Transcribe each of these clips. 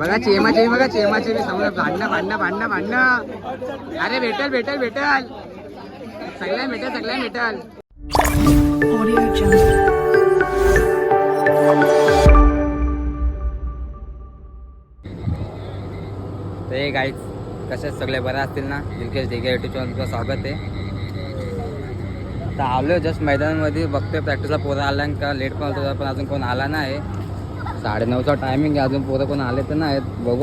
बघा चेमा चेमी बघा चेमा चेमी समोर भांडणं भांडणं भांडणं भांडणं. अरे भेटल भेटल भेटल. सगळ्या भेटल सगळ्या भेटल. ते गाईज कसे सगळे? बरे असतील ना? दिलकेश ढेगे युट्यूब चॅनल तुमचं स्वागत आहे. तर आलो जस्ट मैदानामध्ये बघतोय प्रॅक्टिसला पोरं आला का लेट पण होतं पण अजून कोण आला नाही साडेनऊचा टायमिंग आहे. अजून पोरं कोण आले तर नाहीत. बघू.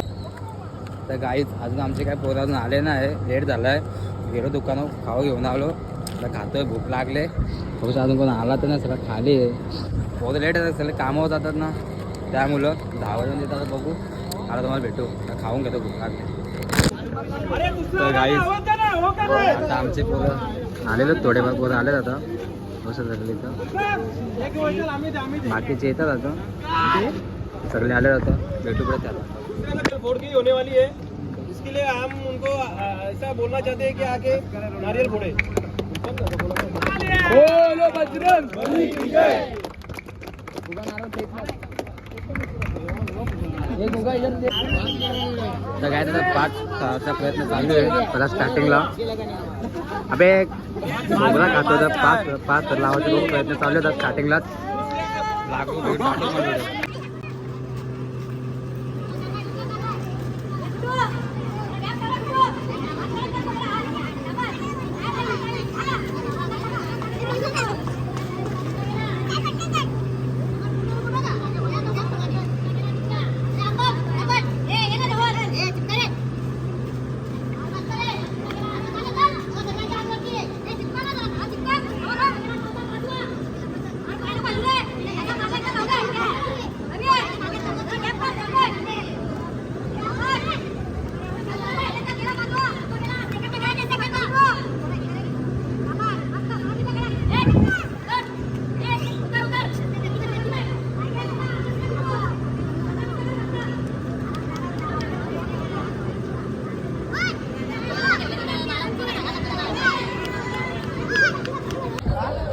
तर गाईच अजून आमचे काय पोरं अजून आले नाही. लेट झालं आहे गेलो दुकानं खाऊ घेऊन आलो. आता खातोय भूक लागले. थोडंसं अजून कोण आला तर नाही. सगळं खाली आहे. पोरं लेट आहे सगळे कामावर जातात ना. त्यामुळं दहा वाजून देतात बघू. आता तुम्हाला भेटू. खाऊन घेतो भूक लागले. तर गाईच आता आमचे पोरं आलेले थोडेफार पोरं आलेत आता. बसत सगळे इथं. बाकीचे येतात आता. सगळे आले आता. भेटू पुढे त्याला फोड़ की होने वाली है इसके लिए हम उनको ऐसा बोलना चाहते हैं कि आके नारियल फोड़े. बोलो बजरंग। बली की जय तर काय तर पाच सहाचा प्रयत्न चालू आहे. पहिला स्टार्टिंगला अबे बोला खातो तर पाच पाच तर लावायचे प्रयत्न चालू होतात स्टार्टिंगलाच लागू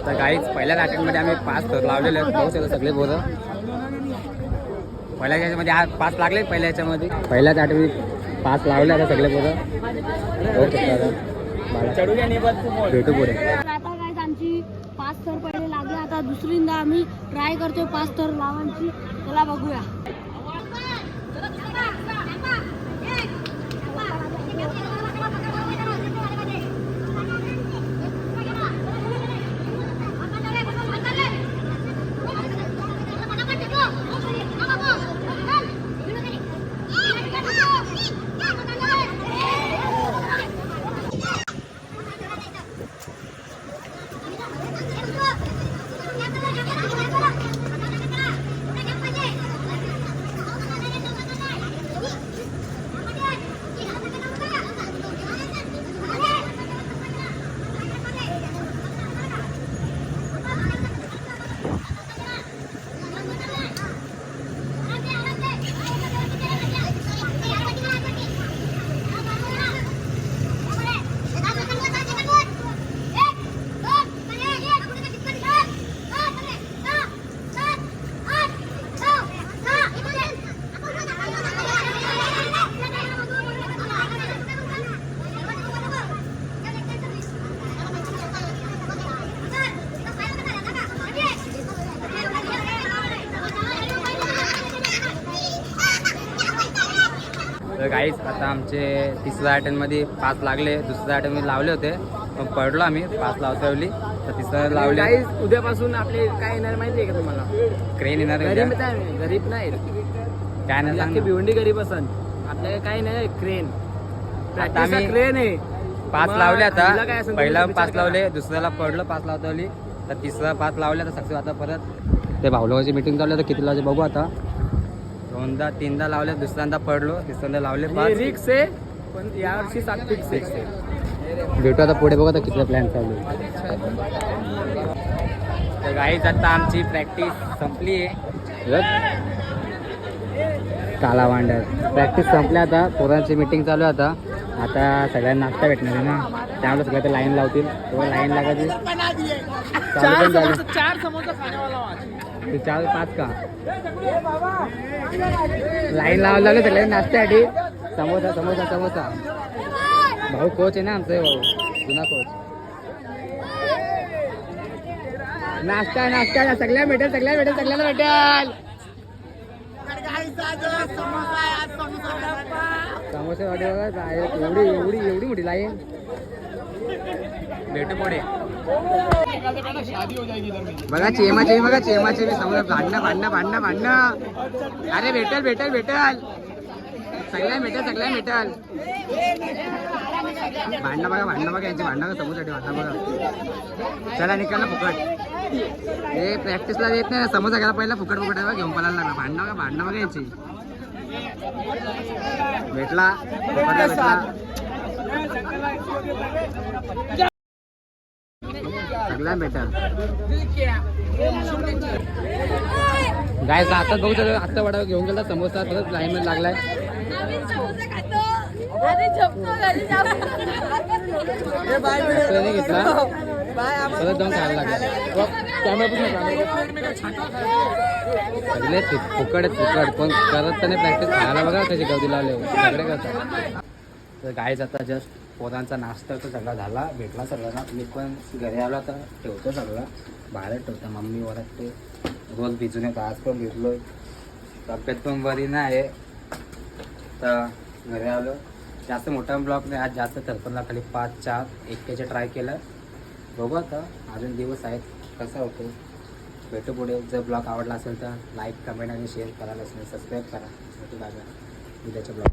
तर गाईच पहिल्याच अटेंडमध्ये आम्ही पाच थर लावलेले आहेत. शकतो सगळे पोरं. पहिल्या याच्यामध्ये आज पाच लागले पहिल्या याच्यामध्ये. पहिल्याच अटेंडमध्ये पाच लावले आता सगळे पोरं. बघू शकतो आता. भेटू पुढे. आता काय आमची पाच थर पहिले लागले. आता दुसरींदा आम्ही ट्राय करतोय पाच थर लावांची त्याला बघूया. तर काहीच आता आमचे तिसऱ्या अटेंडमध्ये पाच लागले. दुसऱ्या अटेंडमध्ये लावले होते. पण पडलो आम्ही पाच लावता वेळी तर तिसऱ्या लावले उद्यापासून आपले काय येणार माहिती आहे का तुम्हाला? क्रेन येणार आहे उद्या. गरीब नाही गरीब नाही. काय नाही सांग ना. भिवंडी गरीब असन. आपल्याला काही नाही क्रेन आता आम्ही क्रेन आहे. पाच मग लावले काय आता असेल पहिला तुम्ही पाच. लावले दुसऱ्याला पडलं पाच लावता वेळी तर तिसरा पाच लावले आता सक्सेस आता परत ते भावलोकाची मीटिंग चालू आहे तर किती लावचे बघू आता. दोनदा तीनदा लावले दुसऱ्यांदा पडलो तिसऱ्यांदा लावले पाच. रिक्स आहे पण यावर्षी सात फिक्स आहे. भेटू आता पुढे बघू किती प्लॅन चालू. तर गाईच आता आमची प्रॅक्टिस संपली आहे. काला वांडर प्रॅक्टिस संपल्या आता. पोरांची मीटिंग चालू आहे आता. आता सगळ्यांना नाश्ता भेटणार आहे ना. त्यामुळे सगळ्या लाईन लावतील. तेव्हा लाईन लागायची. चार समोसा खाने वाला ते चार पाच का? लाईन लावायला लागलं सगळ्या नाश्त्यासाठी समोसा समोसा समोसा. भाऊ कोच आहे ना आमचे भाऊ हो. जुना कोच नाश्ता नाश्ता सगळ्या भेटेल सगळ्या भेटेल सगळ्याला भेटेल. समोसे वाटे बघा एवढी एवढी एवढी मोठी लाईन भेटू पुढे. बघा चेमाचे बघा चेमाचे समोर भांडणं भांडणं भांडणं भांडणं. अरे भेटेल भेटेल भेटेल. सगळ्या भेटेल सगळ्या भेटेल. भांडणं बघा भांडणं बघा यांची भांडणं समोरसाठी भांडणं बघा. चला निकाल ना फुकट. हे प्रॅक्टिसला येत नाही समोर सगळ्याला पहिला फुकट फुकट बघा, घेऊन पळायला लागला. भांडणं बघा भांडणं बघा यांची. भेटला भेटला. भेटल गाय आता बघू शकतो आता वडा घेऊन गेला समोसा परत लाईन लागलाय. घेतला? परत जाऊन खायला लागला. कॅमेरा सगळे फुकट पण करत तर नाही प्रॅक्टिस खायला बघा त्याची गवदी लावले सगळे करतात. तर गायच आता जस्ट पोरांचा नाश्ता तर सगळा झाला. भेटला सगळ्यांना. मी पण घरी आला तर ठेवतो सगळं. बाहेर ठेवतो. मम्मी वरत ते रोज भिजून येतो. आज पण भिजलो तब्येत पण बरी नाही तर घरी आलो. जास्त मोठा ब्लॉक नाही. आज जास्त तरपणला खाली पाच चार एकट्याचे ट्राय केलं. बघू आता. अजून दिवस आहेत. कसं होतो भेटू पुढे. जर ब्लॉग आवडला असेल तर लाईक कमेंट आणि शेअर करायला असेल सबस्क्राईब करा. भेटू लागला उद्याच्या ब्लॉग